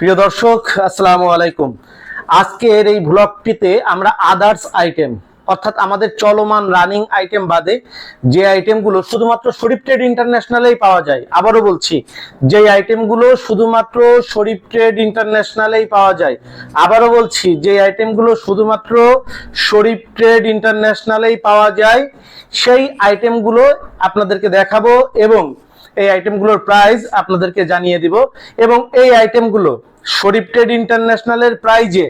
প্রিয় দর্শক, আসসালামু আলাইকুম। আজকের এই ব্লগটিতে আমরা আদার্স আইটেম অর্থাৎ আমাদের চলমান রানিং আইটেম বাদে যে আইটেমগুলো শুধুমাত্র শরীফ ট্রেড ইন্টারন্যাশনালেই পাওয়া যায়, আবারও বলছি, যে আইটেমগুলো শুধুমাত্র শরীফ ট্রেড ইন্টারন্যাশনালেই পাওয়া যায়, আবারও বলছি, যে আইটেমগুলো শুধুমাত্র শরীফ ট্রেড ইন্টারন্যাশনালেই পাওয়া যায়, সেই আইটেমগুলো আপনাদেরকে দেখাবো এবং এই আইটেমগুলোর প্রাইস আপনাদেরকে জানিয়ে দিব এবং এই আইটেমগুলো শরীফ ট্রেড ইন্টারন্যাশনালের প্রাইজে,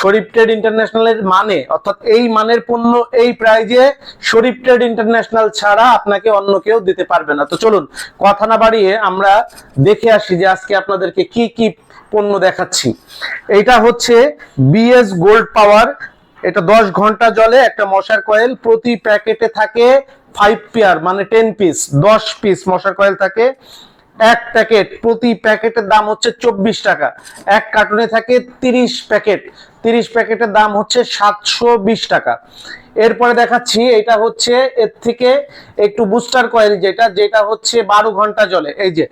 শরীফ ট্রেড ইন্টারন্যাশনালের মানে অর্থাৎ এই মানের পণ্য, এই প্রাইজে শরীফ ট্রেড ইন্টারন্যাশনাল ছাড়া আপনাকে অন্য কেউ দিতে পারবে না। তো চলুন, কথা না বাড়িয়ে আমরা দেখে আসি যে আজকে আপনাদেরকে কি কি পণ্য দেখাচ্ছি। এটা হচ্ছে বিএস গোল্ড পাওয়ার, এটা দশ ঘণ্টা জলে একটা মশার কয়েল, প্রতি প্যাকেটে থাকে ফাইভ পেয়ার মানে টেন পিস দশ পিস মশার কয়েল থাকে। এক প্যাকেট, প্রতি প্যাকেটের দাম হচ্ছে চব্বিশ টাকা। এক কার্টুনে থাকে তিরিশ প্যাকেট, তিরিশ প্যাকেটের দাম হচ্ছে সাতশো বিশ টাকা। এরপরে দেখাচ্ছি, এটা হচ্ছে এর থেকে একটু বুস্টার কয়েল যেটা যেটা হচ্ছে বারো ঘণ্টা জলে। এই যে,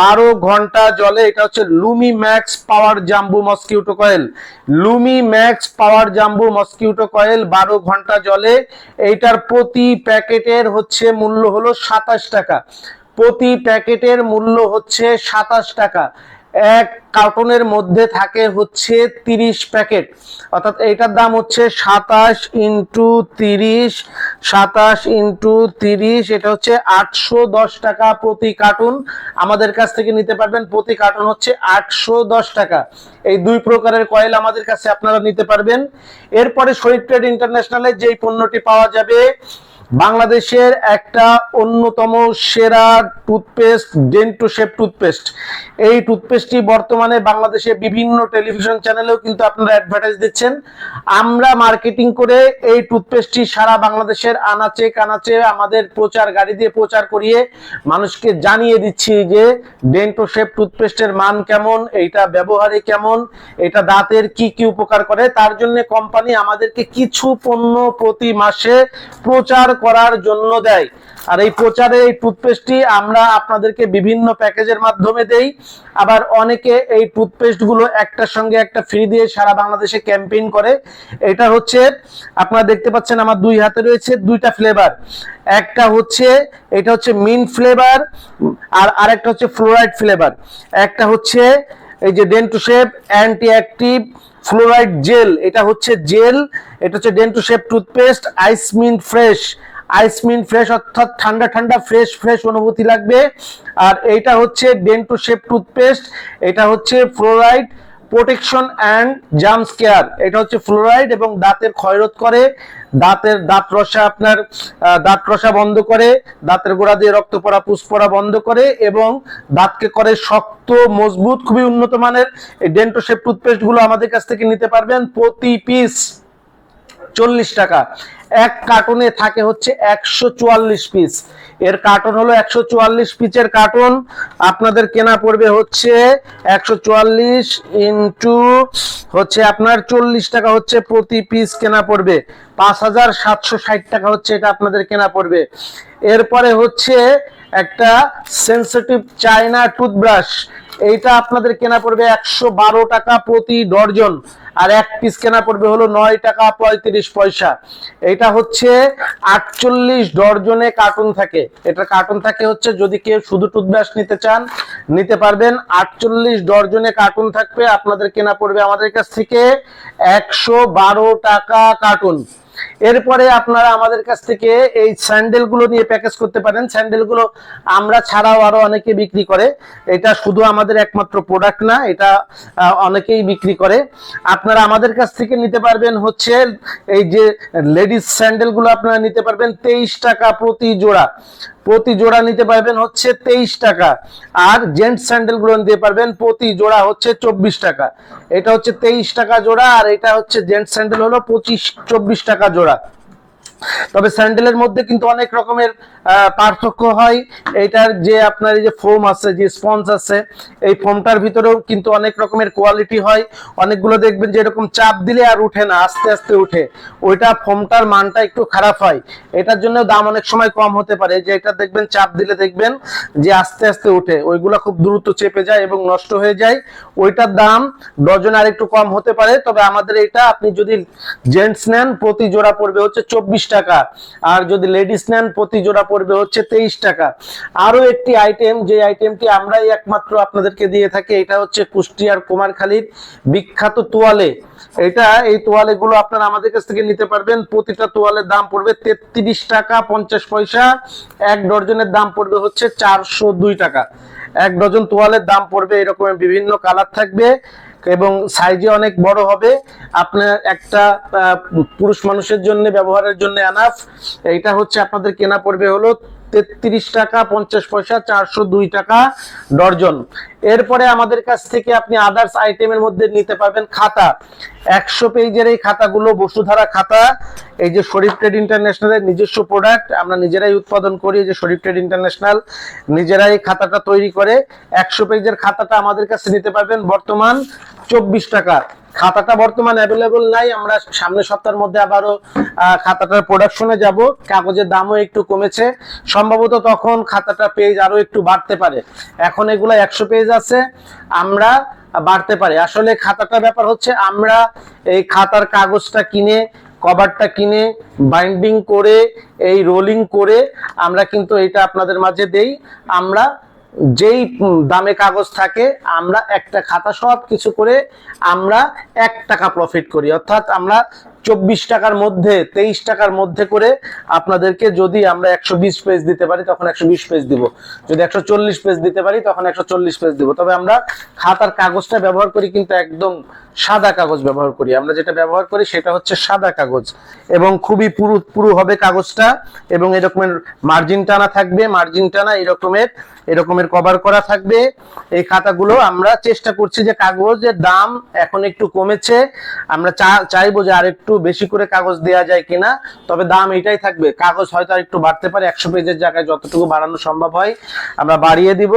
বারো ঘণ্টা জলে এটা হচ্ছে Lumi max power jumbo mosquito coil Lumi max power jumbo mosquito coil বারো ঘণ্টা জলে, এইটার প্রতি প্যাকেটের হচ্ছে মূল্য হলো সাতাশ টাকা। প্রতি প্যাকেটের মূল্য হচ্ছে সাতাশ টাকা। এক কার্টনের মধ্যে থাকে হচ্ছে তিরিশ প্যাকেট। অর্থাৎ এইটার দাম হচ্ছে সাতাশ ইন্টু তিরিশ, সাতাশ ইন্টু তিরিশ, এটা হচ্ছে আটশো দশ টাকা প্রতি কার্টুন। আমাদের কাছ থেকে নিতে পারবেন, প্রতি কার্টুন হচ্ছে আটশো দশ টাকা। এই দুই প্রকারের কয়েল আমাদের কাছে আপনারা নিতে পারবেন। এরপরে শহীদ ট্রেড ইন্টারন্যাশনালে যেই পণ্যটি পাওয়া যাবে বাংলাদেশের একটা অন্যতম সেরা টুথপেস্ট, ডেন্টো শেপ টুথপেস্ট। এই টুথপেস্টটি বর্তমানে বাংলাদেশে বিভিন্ন টেলিভিশন চ্যানেলেও কিন্তু আপনারা অ্যাডভার্টাইজ দিচ্ছেন। আমরা মার্কেটিং করে এই টুথপেস্টটি সারা বাংলাদেশের আনাচে কানাচে আমাদের প্রচার, গাড়ি দিয়ে প্রচার করিয়ে মানুষকে জানিয়ে দিচ্ছি যে ডেন্টো শেপ টুথপেস্টের মান কেমন, এইটা ব্যবহারে কেমন, এটা দাঁতের কি কি উপকার করে, তার জন্য কোম্পানি আমাদেরকে কিছু পণ্য প্রতি মাসে প্রচার করার জন্য দেয়। আর এই প্রচারে, এই টুথপেস্টটি আমরা আপনাদেরকে বিভিন্ন প্যাকেজের মাধ্যমে দেই। আবার অনেকে এই টুথপেস্টগুলো একটার সঙ্গে একটা ফ্রি দিয়ে সারা বাংলাদেশে ক্যাম্পেইন করে। এটা হচ্ছে, আপনারা দেখতে পাচ্ছেন আমার দুই হাতে রয়েছে দুইটা ফ্লেভার। একটা হচ্ছে, এটা হচ্ছে মিন ফ্লেভার, আর আরেকটা হচ্ছে ফ্লোরাইড ফ্লেভার। একটা হচ্ছে এই যে Dentu shape anti active fluoride gel এটা হচ্ছে জেল এটা হচ্ছে Dentu shape toothpaste ice icemint fresh ice icemint fresh অর্থাৎ ঠান্ডা ঠান্ডা ফ্রেশ ফ্রেশ অনুভূতি লাগবে। আর এইটা হচ্ছে ডেন্টু শেপ টুথপেস্ট এটা হচ্ছে fluoride protection and gums care. এটা হচ্ছে ফ্লোরাইড এবং দাঁতের ক্ষয়রোধ করে। দাঁতের দাঁত রসা আপনার দাঁত রসা বন্ধ করে, দাঁতের গোড়া দিয়ে রক্ত পড়া, পুষ পড়া বন্ধ করে এবং দাঁতকে করে শক্ত, মজবুত, খুবই উন্নত মানের এই টুথপেস্টগুলো আমাদের কাছ থেকে নিতে পারবেন প্রতি পিস। চল্লিশ টাকা। এক কার্টুনে থাকে হচ্ছে একশো চুয়াল্লিশ পিস এর কার্টুন হলো একশো চুয়াল্লিশ পিসের কার্টুন আপনাদের কেনা পড়বে হচ্ছে একশো চুয়াল্লিশ ইন্টু হচ্ছে আপনার চল্লিশ টাকা হচ্ছে প্রতি পিস কেনা পড়বে। পাঁচ হাজার সাতশো ষাট টাকা হচ্ছে এটা আপনাদের কেনা পড়বে। এরপরে হচ্ছে একটা সেন্সিটিভ চায়না টুথব্রাশ এইটা আপনাদের কেনা পড়বে একশো বারো টাকা প্রতি ডর্জন আর এক পিস কেনা পড়বে হলো নয় টাকা পঁয়ত্রিশ পয়সা। এটা হচ্ছে আটচল্লিশ ডর্জনে কার্টুন থাকে। এটা কার্টুন থাকে হচ্ছে যদি কেউ শুধু টুথব্রাশ নিতে চান, নিতে পারবেন। আটচল্লিশ ডর্জনে কার্টুন থাকবে। আপনাদের কেনা পড়বে আমাদের কাছ থেকে একশো বারো টাকা কার্টুন এরপরে আপনারা আমাদের কাছ থেকে এই স্যান্ডেলগুলো নিয়ে প্যাকেজ করতে পারেন। স্যান্ডেলগুলো আমরা ছাড়াও আরও অনেকে বিক্রি করে। এটা শুধু আমাদের একমাত্র প্রোডাক্ট না, এটা অনেকেই বিক্রি করে। আপনারা আমাদের কাছ থেকে নিতে পারবেন হচ্ছে এই যে লেডিস স্যান্ডেলগুলো আপনারা নিতে পারবেন তেইশ টাকা প্রতি জোড়া। প্রতি জোড়া নিতে পারবেন হচ্ছে তেইশ টাকা। আর জেন্টস স্যান্ডেলগুলো নিতে পারবেন প্রতি জোড়া হচ্ছে চব্বিশ টাকা। এটা হচ্ছে তেইশ টাকা জোড়া, আর এটা হচ্ছে জেন্টস স্যান্ডেল হলো পঁচিশ, চব্বিশ টাকা জোড়া। তবে স্যান্ডেলের মধ্যে কিন্তু অনেক রকমের পার্থক্য হয়। এইটার যে আপনার এই যে ফোম আছে, যে স্পঞ্জ আছে, এই ফোমটার ভিতরেও কিন্তু অনেক রকমের কোয়ালিটি হয়। অনেকগুলো দেখবেন যে এরকম চাপ দিলে আর উঠে না, আস্তে আস্তে উঠে। ওইটা ফোমটার মানটা একটু খারাপ হয়। এটার জন্য দাম অনেক সময় কম হতে পারে। যে এটা দেখবেন, চাপ দিলে দেখবেন যে আস্তে আস্তে উঠে। ওইগুলা খুব দ্রুত চেপে যায় এবং নষ্ট হয়ে যায়। ওইটার দাম ডজন আর একটু কম হতে পারে। তবে আমাদের এটা আপনি যদি জেন্টস নেন, প্রতি জোড়া পড়বে হচ্ছে চব্বিশ টাকা। আর যদি লেডিস নেন, প্রতি জোড়া পড়বে হচ্ছে তেইশ টাকা। আরও একটি আইটেম যে আইটেমটি আমরাই একমাত্র আপনাদেরকে দিয়ে থাকি, এটা হচ্ছে কুষ্টিয়ার কুমারখালীর বিখ্যাত তোয়ালে। এটা, এই তোয়ালে গুলো আপনারা আমাদের কাছ থেকে নিতে পারবেন। প্রতিটা তোয়ালের দাম পড়বে তেত্রিশ টাকা পঞ্চাশ পয়সা। এক ডজনের দাম পড়বে হচ্ছে চারশো দুই টাকা। এক ডজন তোয়ালের দাম পড়বে এরকমের বিভিন্ন কালার থাকবে। এবং সাইজে অনেক বড় হবে। আপনার একটা পুরুষ মানুষের জন্য, ব্যবহারের জন্য এনাফ এটা হচ্ছে আপনাদের কেনা পড়বে হলো তেত্রিশ টাকা, পঞ্চাশ পয়সা, চারশো দুই টাকা ডর্জন। এরপরে আমাদের কাছ থেকে আপনি আদার্স আইটেমের মধ্যে নিতে পারবেন খাতা। একশো পেজের এই খাতাগুলো, বসুধারা খাতা, এই যে শরীফ ট্রেড ইন্টারন্যাশনালের নিজস্ব প্রোডাক্ট আমরা নিজেরাই উৎপাদন করি যে শরীফ ট্রেড ইন্টারন্যাশনাল, নিজেরাই খাতাটা তৈরি করে, একশো পেজের খাতাটা আমাদের কাছে নিতে পারবেন। বর্তমান চব্বিশ টাকা। খাতাটা বর্তমান অ্যাভেলেবল নাই, আমরা সামনের সপ্তাহের মধ্যে আবারও খাতাটার প্রোডাকশনে যাব। কাগজের দামও একটু কমেছে। সম্ভবত তখন খাতাটা পেজ আরও একটু বাড়তে পারে। এখন এগুলো একশো পেজ আছে, আমরা বাড়তে পারে। আসলে খাতাটার ব্যাপার হচ্ছে, আমরা এই খাতার কাগজটা কিনে, কভারটা কিনে বাইন্ডিং করে, এই রোলিং করে, আমরা কিন্তু এটা আপনাদের মাঝে দেই। আমরা যেই দামে কাগজ থাকে, আমরা একটা খাতা সব কিছু করে আমরা এক টাকা প্রফিট করি। অর্থাৎ আমরা চব্বিশ টাকার মধ্যে, তেইশ টাকার মধ্যে করে আপনাদেরকে যদি আমরা একশো বিশ পেজ দিতে পারি, তখন একশো বিশ পেজ দিব। যদি একশো চল্লিশ পেজ দিতে পারি, তখন একশো চল্লিশ পেজ দিব। তবে আমরা খাতার কাগজটা ব্যবহার করি কিন্তু একদম সাদা কাগজ ব্যবহার করি। আমরা যেটা ব্যবহার করি সেটা হচ্ছে সাদা কাগজ এবং খুবই পুরু পুরু হবে কাগজটা এবং এরকমের মার্জিন টানা থাকবে মার্জিন টানা এরকমের এরকমের কভার করা থাকবে। এই খাতাগুলো আমরা চেষ্টা করছি যে কাগজের দাম এখন একটু কমেছে। আমরা চাইব যে আর বেশি করে কাগজ দেয়া যায় কিনা, তবে দাম এটাই থাকবে। কাগজ হয়তো আর একটু বাড়তে পারে, একশো পেজের জায়গায় যতটুকু বাড়ানো সম্ভব হয়, আমরা বাড়িয়ে দিব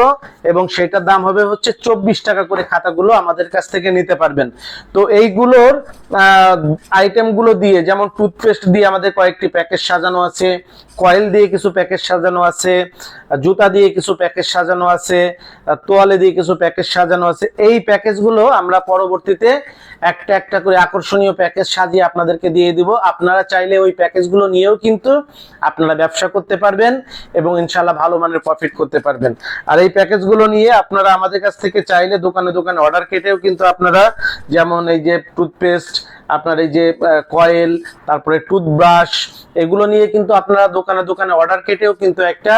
এবং সেটার দাম হবে হচ্ছে চব্বিশ টাকা করে খাতাগুলো আমাদের কাছ থেকে নিতে পারবেন। তো এইগুলোর আইটেমগুলো দিয়ে, যেমন টুথপেস্ট দিয়ে আমাদের কয়েকটি প্যাকেজ সাজানো আছে কয়েল দিয়ে কিছু প্যাকেজ সাজানো আছে, জুতা দিয়ে কিছু প্যাকেজ সাজানো আছে, তোয়ালে দিয়ে কিছু প্যাকেজ সাজানো আছে। এই প্যাকেজগুলো আমরা পরবর্তীতে একটা একটা করে আকর্ষণীয় প্যাকেজ সাজিয়ে আপনাদেরকে দিয়ে দিব। আপনারা চাইলে ওই প্যাকেজগুলো নিয়েও কিন্তু আপনারা ব্যবসা করতে পারবেন এবং ইনশাল্লাহ ভালো মানের প্রফিট করতে পারবেন। আর এই প্যাকেজগুলো নিয়ে আপনারা আমাদের কাছ থেকে চাইলে দোকানে দোকানে অর্ডার কেটেও কিন্তু আপনারা যেমন এই যে টুথপেস্ট আপনার এই যে কয়েল, তারপরে টুথব্রাশ এগুলো নিয়ে কিন্তু আপনারা দোকানে দোকানে অর্ডার কেটেও কিন্তু একটা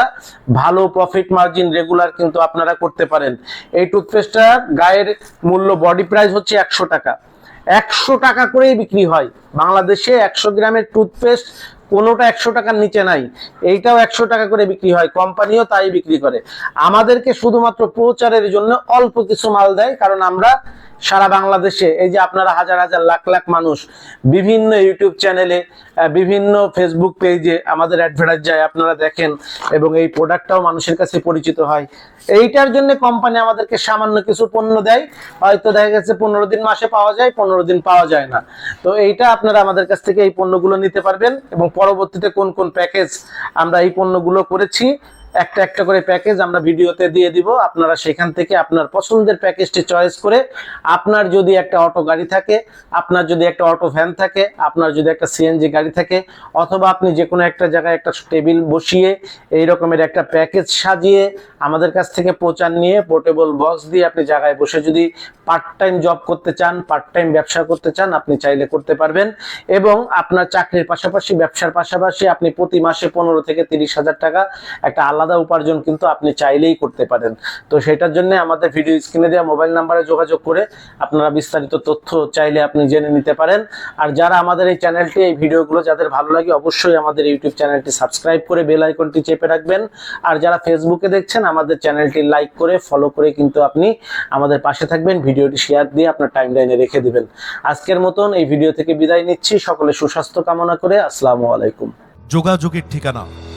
ভালো প্রফিট মার্জিন রেগুলার কিন্তু আপনারা করতে পারেন। এই টুথপেস্টটা গায়ের মূল্য বডি প্রাইস হচ্ছে একশো টাকা। একশো টাকা করেই বিক্রি হয়। বাংলাদেশে একশো গ্রামের টুথপেস্ট কোনোটা একশো টাকার নিচে নাই। এইটাও একশো টাকা করে বিক্রি হয়, কোম্পানিও তাই বিক্রি করে। আমাদেরকে শুধুমাত্র প্রচারের জন্য অল্প কিছু মাল দেয়, কারণ আমরা সারা বাংলাদেশে, এই যে আপনারা হাজার হাজার লাখ লাখ মানুষ বিভিন্ন ইউটিউব চ্যানেলে বিভিন্ন ফেসবুক পেজে আমাদের অ্যাডভার্টাইজ যায়, আপনারা দেখেন, এবং এই প্রোডাক্টটাও মানুষের কাছে পরিচিত হয়। এইটার জন্য কোম্পানি আমাদেরকে সামান্য কিছু পণ্য দেয়। হয়তো দেখা গেছে পনেরো দিন মাসে পাওয়া যায়, পনেরো দিন পাওয়া যায় না। তো এইটা আপনারা আমাদের কাছ থেকে এই পণ্যগুলো নিতে পারবেন এবং পরবর্তীতে কোন কোন প্যাকেজ আমরা এই পণ্যগুলো করেছি। একটা একটা করে প্যাকেজ আমরা ভিডিওতে দিয়ে দিব। আপনারা সেখান থেকে আপনার পছন্দের প্যাকেজটি চয়েস করে আপনার যদি একটা অটো গাড়ি থাকে, আপনার যদি একটা অটো ভ্যান থাকে, আপনার যদি একটা সিএনজি গাড়ি থাকে, অথবা আপনি যে কোনো একটা জায়গায় একটা টেবিল বসিয়ে এই রকমের একটা প্যাকেজ সাজিয়ে আমাদের কাছ থেকে প্রচার নিয়ে পোর্টেবল বক্স দিয়ে আপনি জায়গায় বসে যদি পার্ট টাইম জব করতে চান পার্ট টাইম ব্যবসা করতে চান, আপনি চাইলে করতে পারবেন। এবং আপনার চাকরির পাশাপাশি ব্যবসার পাশাপাশি আপনি প্রতি মাসে পনেরো থেকে তিরিশ হাজার টাকা একটা আলাদা উপার্জন কিন্তু আপনি চাইলেই করতে পারেন। তো সেটার জন্য আমাদের ভিডিও স্ক্রিনে দেওয়া মোবাইল নাম্বারে যোগাযোগ করে আপনারা বিস্তারিত তথ্য চাইলে আপনি জেনে নিতে পারেন। আর যারা আমাদের এই চ্যানেলটি, এই ভিডিওগুলো যাদের ভালো লাগে অবশ্যই আমাদের ইউটিউব চ্যানেলটি সাবস্ক্রাইব করে বেল আইকনটি চেপে রাখবেন। আর যারা ফেসবুকে দেখছেন, আমাদের চ্যানেলটি লাইক করে, ফলো করে কিন্তু আপনি আমাদের পাশে থাকবেন। ভিডিওটি শেয়ার দিয়ে আপনার টাইম লাইনে রেখে দিবেন। আজকের মতন এই ভিডিও থেকে বিদায় নিচ্ছি। সকলে সুস্বাস্থ্য কামনা করে, আসসালামু আলাইকুম। যোগাযোগের ঠিকানা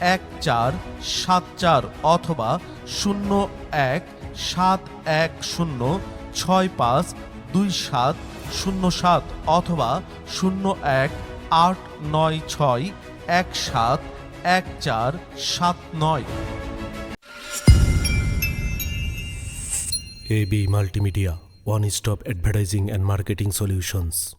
এক চার সাত চার অথবা শূন্য এক সাত এক শূন্য ছয় পাঁচ দুই সাত শূন্য সাত অথবা শূন্য এক আট নয় ছয় এক সাত এক চার সাত নয় AB Multimedia, one stop advertising and marketing solutions.